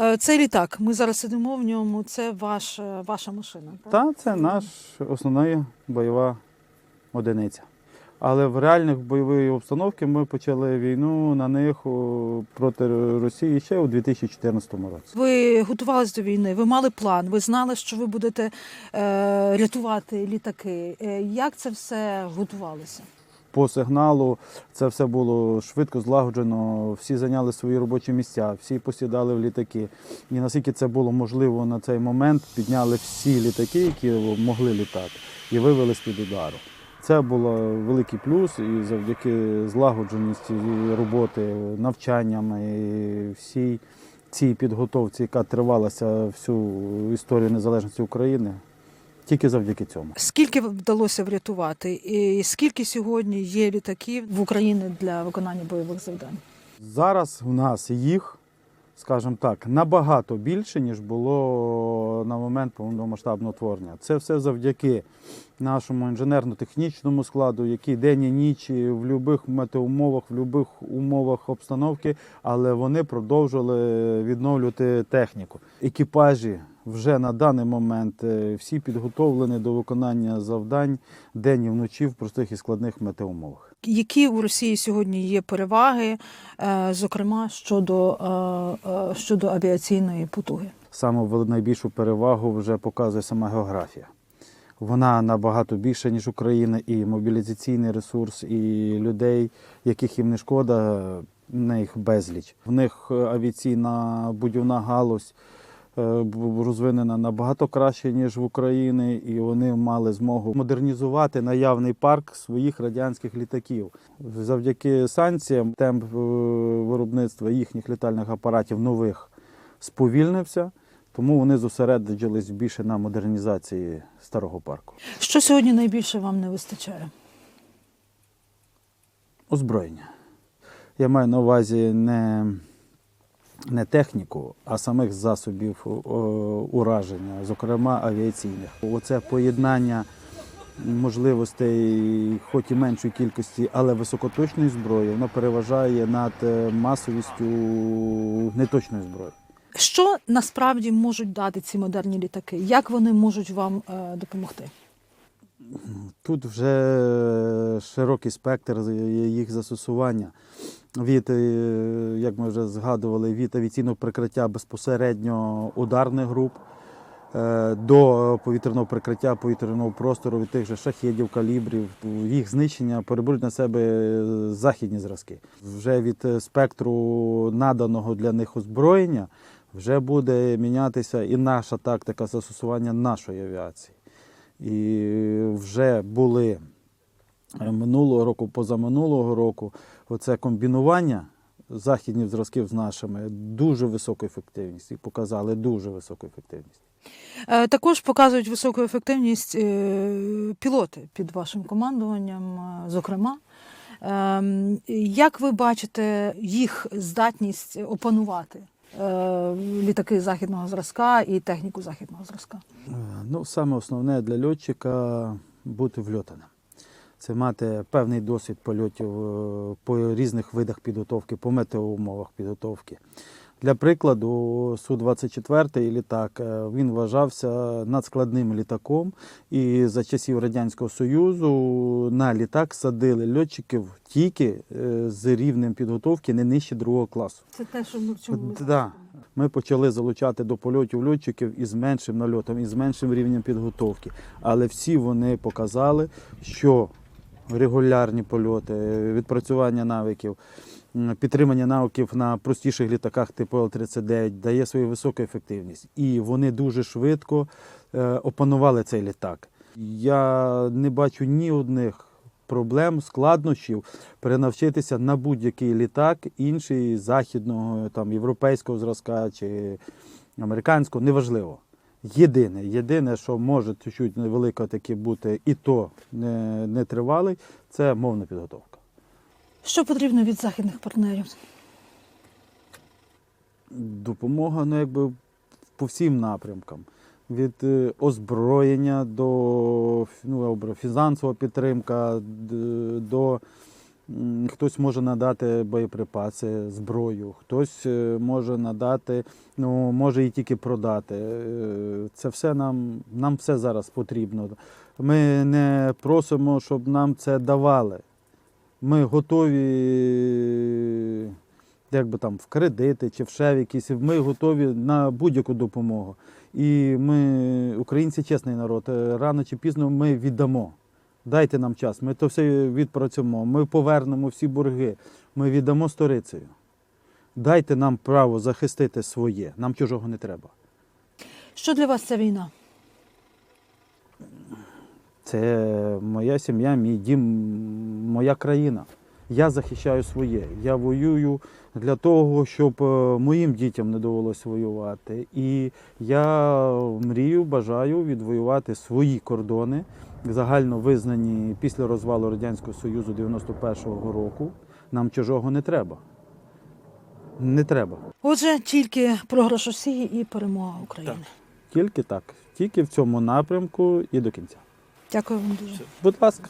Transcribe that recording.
Е, Цей літак, ми зараз сидимо в ньому, це ваш, е, ваша машина. так? Та це наш основна бойова одиниця. Але в реальних бойовій обстановці ми почали війну на них проти Росії ще у 2014 році. Ви готувалися до війни, ви мали план, ви знали, що ви будете е, рятувати літаки. Е, як це все готувалося? По сигналу це все було швидко злагоджено. Всі зайняли свої робочі місця, всі посідали в літаки. І наскільки це було можливо на цей момент, підняли всі літаки, які могли літати, і вивели з-під удару. Це був великий плюс, і завдяки злагодженості роботи, навчанням і всій цій підготовці, яка тривалася всю історію незалежності України, тільки завдяки цьому. Скільки вдалося врятувати? І скільки сьогодні є літаків в Україні для виконання бойових завдань? Зараз у нас їх, скажімо так, набагато більше, ніж було на момент повномасштабного творення. Це все завдяки нашому інженерно-технічному складу, який день і ніч в будь-яких метеоумовах, в будь-яких умовах обстановки, але вони продовжували відновлювати техніку. Екіпажі вже на даний момент е, всі підготовлені до виконання завдань день і вночі в простих і складних метеоумовах. Які у Росії сьогодні є переваги, е, зокрема щодо, е, щодо авіаційної потуги? Саме найбільшу перевагу вже показує сама географія. Вона набагато більша, ніж Україна, і мобілізаційний ресурс, і людей, яких їм не шкода, в них безліч. В них авіаційна будівна галузь розвинена набагато краще, ніж в Україні, і вони мали змогу модернізувати наявний парк своїх радянських літаків. Завдяки санкціям темп е, виробництва їхніх літальних апаратів нових сповільнився, тому вони зосередились більше на модернізації старого парку. Що сьогодні найбільше вам не вистачає? Озброєння. Я маю на увазі не, не техніку, а самих засобів ураження, зокрема авіаційних. Оце поєднання можливостей, хоч і меншої кількості, але високоточної зброї, воно переважає над е, масовістю неточної зброї. Що насправді можуть дати ці модерні літаки? Як вони можуть вам е, допомогти? Тут вже широкий спектр їх застосування. Від, е, як ми вже згадували, від авіаційного прикриття безпосередньо ударних груп е, до повітряного прикриття повітряного простору від тих же шахедів, калібрів. Їх знищення переберуть на себе західні зразки. Вже від спектру наданого для них озброєння вже буде мінятися і наша тактика застосування нашої авіації. І вже були минулого року, позаминулого року, оце комбінування західних зразків з нашими дуже високу ефективність і показали дуже високу ефективність. Е, Також показують високу ефективність е, пілоти під вашим командуванням, е, зокрема. Ем, Як ви бачите їх здатність опанувати е, літаки західного зразка і техніку західного зразка? Е, Ну, саме основне для льотчика бути вльотаним. Це мати певний досвід польотів е, по різних видах підготовки, по метеоумовах підготовки. Для прикладу, Су-24 літак е, він вважався надскладним літаком, і за часів Радянського Союзу на літак садили льотчиків тільки е, з рівнем підготовки не нижче другого класу. Це те, що ми в чому да. Ми почали залучати до польотів льотчиків із меншим нальотом, із меншим рівнем підготовки. Але всі вони показали, що регулярні польоти, відпрацювання навиків, підтримання навиків на простіших літаках типу Л-39 дає свою високу ефективність. І вони дуже швидко е, опанували цей літак. Я не бачу ні одних проблем, складнощів перенавчитися на будь-який літак, інший західного, там, європейського зразка чи американського, неважливо. Єдине, єдине, що може чуть-чуть невелико таки бути, і то не, не тривалий, це мовна підготовка. Що потрібно від західних партнерів? Допомога, ну, якби по всім напрямкам. Від е, озброєння до ну, фінансова підтримка, до хтось може надати боєприпаси, зброю, хтось е, може надати, ну може і тільки продати. Е, Це все нам, нам все зараз потрібно. Ми не просимо, щоб нам це давали. Ми готові, як би там, в кредити чи в ще якісь, ми готові на будь-яку допомогу. І ми, українці, чесний народ, е, рано чи пізно ми віддамо. Дайте нам час, ми то все відпрацюємо, ми повернемо всі борги, ми віддамо сторицею. Дайте нам право захистити своє, нам чужого не треба. Що для вас ця війна? Це моя сім'я, мій дім, моя країна. Я захищаю своє. Я воюю для того, щоб е, моїм дітям не довелося воювати. І я мрію, бажаю відвоювати свої кордони, загально визнані після розвалу Радянського Союзу 91-го року. Нам чужого не треба. Не треба. Отже, тільки програш Росії і перемога України. Тільки так. Тільки в цьому напрямку і до кінця. Дякую вам дуже. Будь ласка.